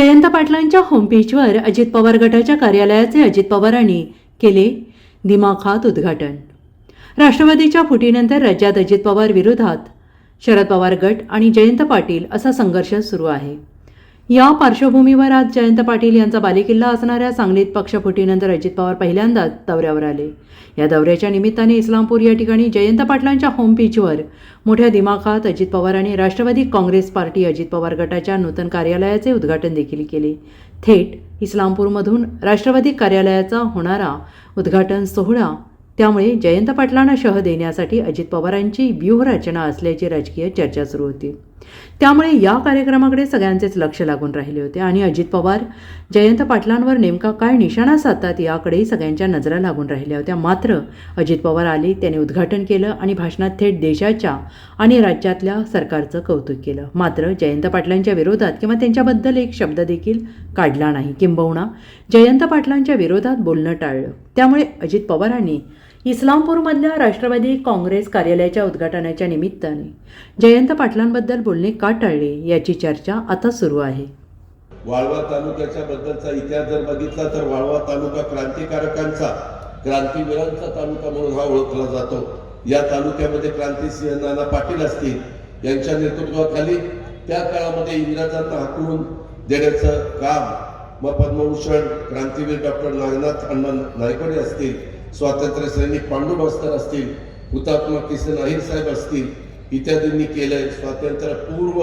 जयंत पाटलांच्या होमपेजवर अजित पवार गटाच्या कार्यालयाचे अजित पवारांनी केले दिमाखात उद्घाटन. राष्ट्रवादीच्या फुटीनंतर राज्यात अजित पवार विरोधात. शरद पवार गट आणि जयंत पाटील असा संघर्ष सुरू आहे. या पार्श्वभूमीवर आज जयंत पाटील यांचा बालेकिल्ला असणाऱ्या सांगलीत पक्षफुटीनंतर अजित पवार पहिल्यांदाच दौऱ्यावर आले. या दौऱ्याच्या निमित्ताने इस्लामपूर या ठिकाणी जयंत पाटलांच्या होम पेजवर मोठ्या दिमाखात अजित पवार आणि राष्ट्रवादी काँग्रेस पार्टी अजित पवार गटाच्या नूतन कार्यालयाचे उद्घाटन देखील केले. थेट इस्लामपूरमधून राष्ट्रवादी कार्यालयाचा होणारा उद्घाटन सोहळा त्यामुळे जयंत पाटलांना शह देण्यासाठी अजित पवारांची व्यूहरचना असल्याची राजकीय चर्चा सुरू होती. त्यामुळे या कार्यक्रमाकडे सगळ्यांचेच लक्ष लागून राहिले होते. आणि अजित पवार जयंत पाटलांवर नेमका काय निशाणा साधतात याकडेही सगळ्यांच्या नजरा लागून राहिल्या होत्या. मात्र अजित पवार आले त्याने उद्घाटन केलं आणि भाषणात थेट देशाच्या आणि राज्यातल्या सरकारचं कौतुक केलं. मात्र जयंत पाटलांच्या विरोधात किंवा त्यांच्याबद्दल एक शब्द देखील काढला नाही किंबहुना जयंत पाटलांच्या विरोधात बोलणं टाळलं. त्यामुळे अजित पवारांनी इस्लामपूरमधल्या राष्ट्रवादी काँग्रेस कार्यालयाच्या उद्घाटनाच्या निमित्ताने जयंत पाटलांबद्दल बोलणे का टाळले याची चर्चा आता सुरू आहे. वाळवा तालुक्याच्या बद्दलचा इतिहास जर बघितला तर वाळवा तालुका क्रांतिकारकांचा क्रांतीवीरांचा तालुका म्हणून हा ओळखला जातो. या तालुक्यामध्ये क्रांतीसिंह नाना पाटील असतील यांच्या नेतृत्वाखाली त्या काळामध्ये इंग्रजांना हाकलून देण्याचं काम मग पद्मभूषण क्रांतीवीर डॉक्टर नागनाथ अण्णा नायकवडे असतील स्वातंत्र्य सैनिक पांडू भास्कर असतील हुतात्मा किसन अहिर साहेब असतील इत्यादींनी केलंय स्वातंत्र्य पूर्व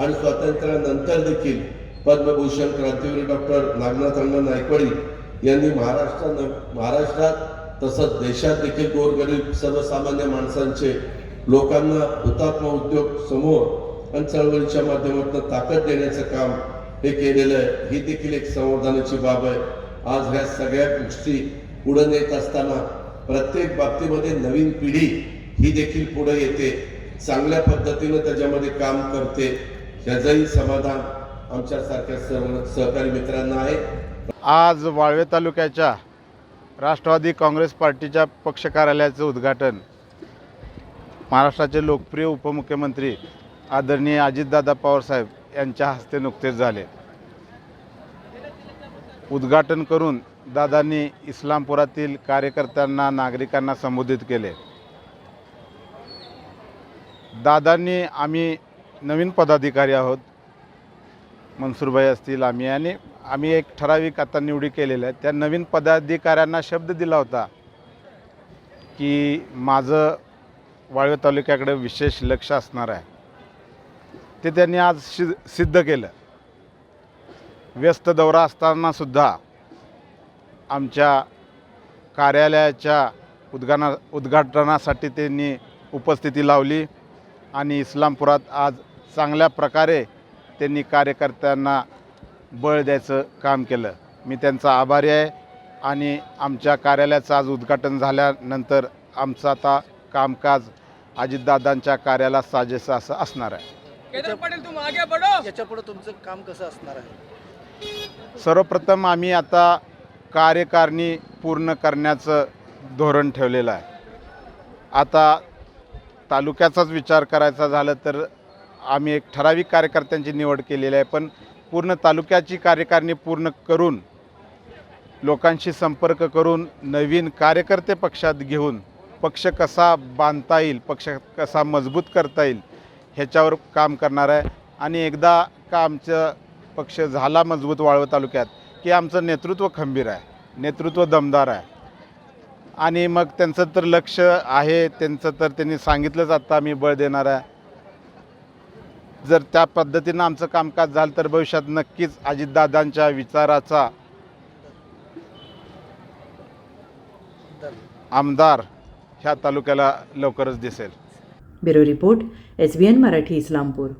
आणि स्वातंत्र्यानंतर देखील पद्मभूषण क्रांतीवीर डॉक्टर नागनाथ अण्णा नायकवडी यांनी महाराष्ट्र महाराष्ट्रात तसंच देशात देखील गोरगरीब सर्वसामान्य माणसांचे लोकांना हुतात्मा उद्योग समूह आणि चळवळीच्या माध्यमातून ताकद देण्याचं काम हे केलेलं आहे. ही देखील एक समाधानाची बाब आहे. आज ह्या सगळ्या गोष्टी पुढे नेत असताना प्रत्येक बाबतीमध्ये नवीन पिढी ही देखील पुढे येते. चांगल्या पद्धतीनं त्याच्यामध्ये काम करते. ह्याचंही समाधान आमच्यासारख्या सर्व सहकारी मित्रांना आहे. आज वाळवे तालुक्याच्या राष्ट्रवादी काँग्रेस पार्टीच्या पक्ष कार्यालयाचं उद्घाटन. महाराष्ट्राचे लोकप्रिय उपमुख्यमंत्री आदरणीय अजितदादा पवारसाहेब यांच्या हस्ते नुकतेच झाले. उद्घाटन करून दादांनी इस्लामपुरातील कार्यकर्त्यांना नागरिकांना संबोधित केले. दादांनी आम्ही नवीन पदाधिकारी आहोत. मनसूरभाई असतील आम्ही आणि आम्ही एक ठराविक आता निवडी केलेल्या आहेत. त्या नवीन पदाधिकाऱ्यांना शब्द दिला होता की माझं वाळवे तालुक्याकडे विशेष लक्ष असणार आहे. ते त्यांनी आज शि सिद्ध केलं. व्यस्त दौरा असतानासुद्धा आमच्या कार्यालयाच्या उद्घाना उद्घाटनासाठी त्यांनी उपस्थिती लावली आणि इस्लामपुरात आज चांगल्या प्रकारे त्यांनी कार्यकर्त्यांना बळ द्यायचं काम केलं. मी त्यांचा आभारी आहे आणि आमच्या कार्यालयाचं आज उद्घाटन झाल्यानंतर आमचं आता कामकाज अजितदादांच्या कार्याला साजेसं असं असणार आहे. तुमचं काम कसं असणार आहे? सर्वप्रथम आम्ही आता कार्यकारिणी पूर्ण करण्याचं धोरण ठेवलेलं आहे. आता तालुक्याचाच विचार करायचा झालं तर आम्ही एक ठराविक कार्यकर्त्यांची निवड केलेली आहे पण पूर्ण तालुक्याची कार्यकारिणी पूर्ण करून लोकांशी संपर्क करून नवीन कार्यकर्ते पक्षात घेऊन पक्ष कसा बांधता येईल पक्ष कसा मजबूत करता येईल ह्याच्यावर काम करणार आहे. आणि एकदा का आमचं पक्ष झाला मजबूत वाळवं तालुक्यात की आमचं नेतृत्व खंबीर आहे नेतृत्व दमदार आहे. आणि मग त्यांचं तर लक्ष आहे त्यांचं तर त्यांनी सांगितलंच आत्ता आम्ही बळ देणार आहे. जर त्या पद्धतीनं आमचं कामकाज झालं तर भविष्यात नक्कीच अजितदादांच्या विचाराचा आमदार ह्या तालुक्याला लवकरच दिसेल. Bureau report S B N Marathi Islampur.